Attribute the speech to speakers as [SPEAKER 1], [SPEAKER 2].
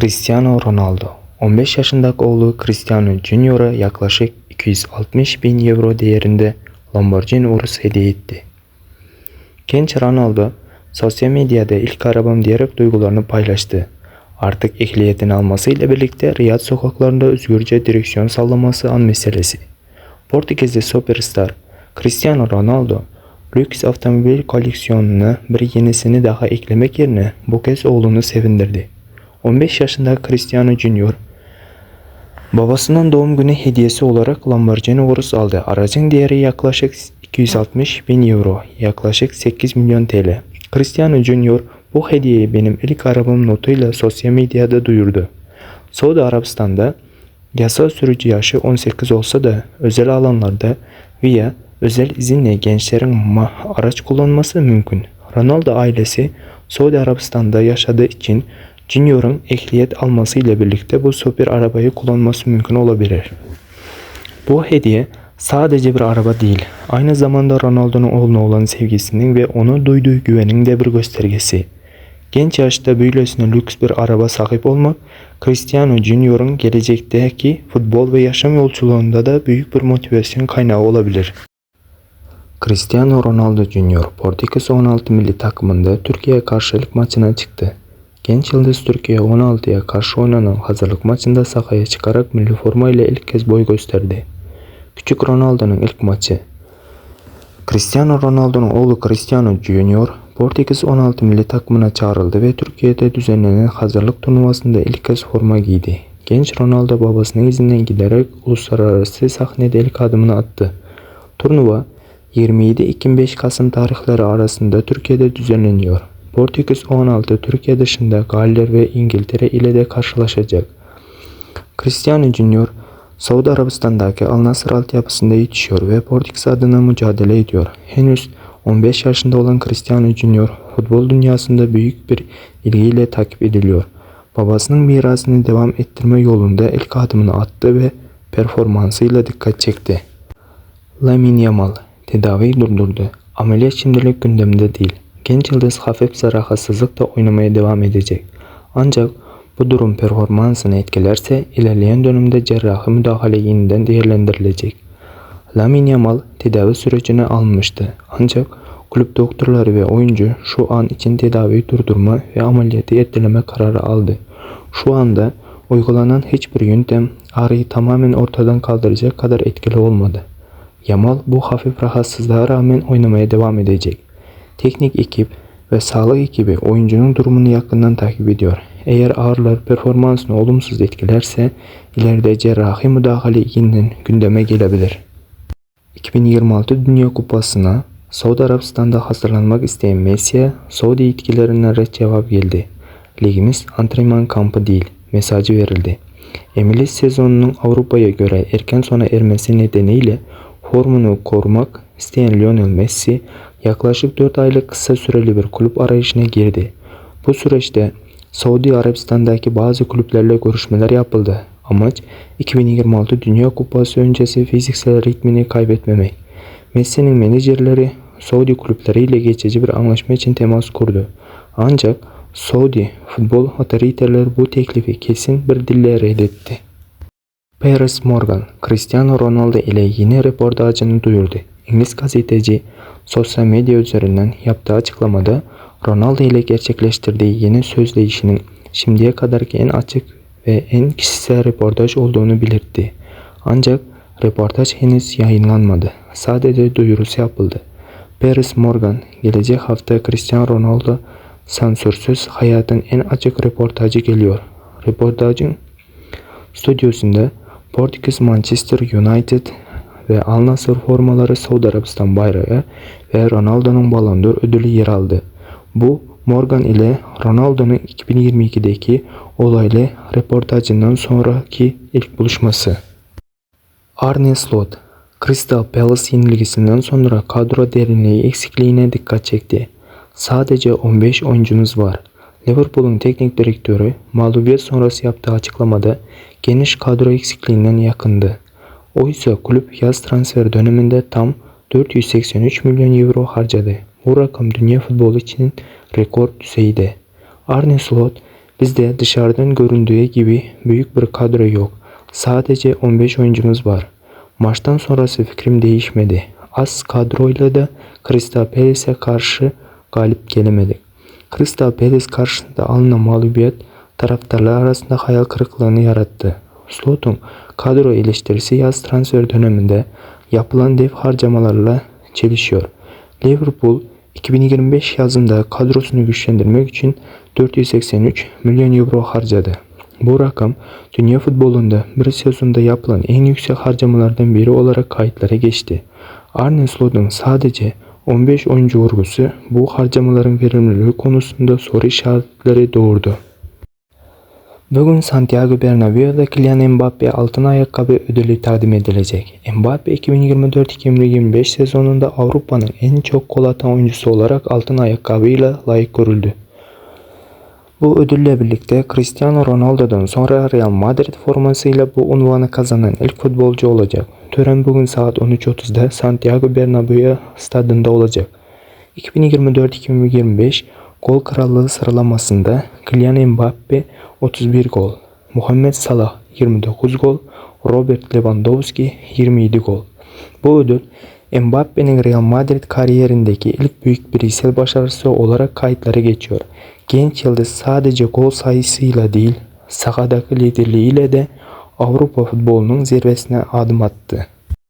[SPEAKER 1] Cristiano Ronaldo 15 yaşındaki oğlu Cristiano Junior'a yaklaşık 260 bin euro değerinde Lamborghini Urus hediye etti. Genç Ronaldo sosyal medyada ilk arabam diyerek duygularını paylaştı. Artık ehliyetini almasıyla birlikte Riyad sokaklarında özgürce direksiyon sallaması an meselesi. Portekizli süperstar Cristiano Ronaldo lüks otomobil koleksiyonuna bir yenisini daha eklemek yerine bu kez oğlunu sevindirdi. 15 yaşında Cristiano Junior babasının doğum günü hediyesi olarak Lamborghini Urus aldı. Aracın değeri yaklaşık 260 bin euro, yaklaşık 8 milyon TL. Cristiano Junior bu hediyeyi benim ilk arabam notuyla sosyal medyada duyurdu. Suudi Arabistan'da yasal sürücü yaşı 18 olsa da özel alanlarda veya özel izinle gençlerin araç kullanması mümkün. Ronaldo ailesi Suudi Arabistan'da yaşadığı için Junior'un ehliyet almasıyla birlikte bu süper arabayı kullanması mümkün olabilir. Bu hediye sadece bir araba değil, aynı zamanda Ronaldo'nun oğluna olan sevgisinin ve ona duyduğu güvenin de bir göstergesi. Genç yaşta böylesine lüks bir araba sahip olmak, Cristiano Junior'un gelecekteki futbol ve yaşam yolculuğunda da büyük bir motivasyon kaynağı olabilir. Cristiano Ronaldo Junior Portekiz 16 milli takımında Türkiye karşı ilk maçına çıktı. Genç yıldız Türkiye 16'ya karşı oynanan hazırlık maçında sahaya çıkarak milli forma ile ilk kez boy gösterdi. Küçük Ronaldo'nun ilk maçı. Cristiano Ronaldo'nun oğlu Cristiano Junior Portekiz 16 milli takımına çağrıldı ve Türkiye'de düzenlenen hazırlık turnuvasında ilk kez forma giydi. Genç Ronaldo babasının izinden giderek uluslararası sahnede ilk adımını attı. Turnuva 27-25 Kasım tarihleri arasında Türkiye'de düzenleniyor. Portekiz 16 Türkiye dışında Galler ve İngiltere ile de karşılaşacak. Cristiano Junior Suudi Arabistan'daki Al Nassr altyapısında yetişiyor ve Portekiz adına mücadele ediyor. Henüz 15 yaşında olan Cristiano Junior futbol dünyasında büyük bir ilgiyle takip ediliyor. Babasının mirasını devam ettirme yolunda ilk adımını attı ve performansıyla dikkat çekti. Lamine Yamal tedaviyi durdurdu. Ameliyat şimdilik gündemde değil. Genç yıldız hafif bir rahatsızlıkla oynamaya devam edecek. Ancak bu durum performansını etkilerse ilerleyen dönemde cerrahi müdahale yeniden değerlendirilecek. Lamine Yamal tedavi sürecine alınmıştı. Ancak kulüp doktorları ve oyuncu şu an için tedaviyi durdurma ve ameliyatı erteleme kararı aldı. Şu anda uygulanan hiçbir yöntem ağrıyı tamamen ortadan kaldıracak kadar etkili olmadı. Yamal bu hafif rahatsızlığa rağmen oynamaya devam edecek. Teknik ekip ve sağlık ekibi oyuncunun durumunu yakından takip ediyor. Eğer ağrılar performansını olumsuz etkilerse ileride cerrahi müdahale yeniden gündeme gelebilir. 2026 Dünya Kupası'na Suudi Arabistan'da hazırlanmak isteyen Messi'ye Saudi yetkililerinden red cevap geldi. Ligimiz antrenman kampı değil mesajı verildi. MLS sezonunun Avrupa'ya göre erken sona ermesi nedeniyle formunu korumak isteyen Lionel Messi yaklaşık 4 aylık kısa süreli bir kulüp arayışına girdi. Bu süreçte Suudi Arabistan'daki bazı kulüplerle görüşmeler yapıldı. Amaç 2026 Dünya Kupası öncesi fiziksel ritmini kaybetmemek. Messi'nin menajerleri Saudi kulüpleriyle geçici bir anlaşma için temas kurdu. Ancak Saudi futbol otoriteleri bu teklifi kesin bir dille reddetti. Piers Morgan, Cristiano Ronaldo ile yeni röportajını duyurdu. İngiliz gazeteci sosyal medya üzerinden yaptığı açıklamada Ronaldo ile gerçekleştirdiği yeni sözleşinin şimdiye kadarki en açık ve en kişisel röportaj olduğunu belirtti. Ancak röportaj henüz yayınlanmadı. Sadece duyurusu yapıldı. Piers Morgan, gelecek hafta Cristiano Ronaldo sansürsüz hayatın en açık röportajı geliyor. Röportajın stüdyosunda Portekiz Manchester United ve Al Nassr formaları Suudi Arabistan bayrağı ve Ronaldo'nun Ballon d'Or ödülü yer aldı. Bu Morgan ile Ronaldo'nun 2022'deki olaylı röportajından sonraki ilk buluşması. Arne Slot, Crystal Palace yenilgisinden sonra kadro derinliği eksikliğine dikkat çekti. Sadece 15 oyuncumuz var. Liverpool'un teknik direktörü mağlubiyet sonrası yaptığı açıklamada geniş kadro eksikliğinden yakındı. Oysa kulüp yaz transfer döneminde tam 483 milyon euro harcadı. Bu rakam dünya futbolu için rekor düzeyde. Arne Slot Bizde dışarıdan göründüğü gibi büyük bir kadro yok. Sadece 15 oyuncumuz var. Maçtan sonrası fikrim değişmedi. Az kadroyla da Crystal Palace'e karşı galip gelemedik. Crystal Palace karşısında alınan mağlubiyet taraftarlar arasında hayal kırıklığını yarattı. Slot'un kadro eleştirisi yaz transfer döneminde yapılan dev harcamalarla çelişiyor. Liverpool 2025 yazında kadrosunu güçlendirmek için 483 milyon euro harcadı. Bu rakam dünya futbolunda bir sezonda yapılan en yüksek harcamalardan biri olarak kayıtlara geçti. Arne Slot'un sadece 15 oyuncu vurgusu bu harcamaların verimliliği konusunda soru işaretleri doğurdu. Bugün Santiago Bernabéu'da Kylian Mbappe altın ayakkabı ödülü takdim edilecek. Mbappe 2024-2025 sezonunda Avrupa'nın en çok gol atan oyuncusu olarak altın ayakkabıyla layık görüldü. Bu ödülle birlikte Cristiano Ronaldo'dan sonra Real Madrid formasıyla bu unvanı kazanan ilk futbolcu olacak. Tören bugün saat 13.30'da Santiago Bernabéu stadında olacak. 2024-2025 gol krallığı sıralamasında Kylian Mbappe 31 gol, Muhammed Salah 29 gol, Robert Lewandowski 27 gol. Bu ödül Mbappe'nin Real Madrid kariyerindeki ilk büyük bireysel başarısı olarak kayıtlara geçiyor. Genç yıldız sadece gol sayısıyla değil, sahadaki liderliğiyle de Avrupa futbolunun zirvesine adım attı.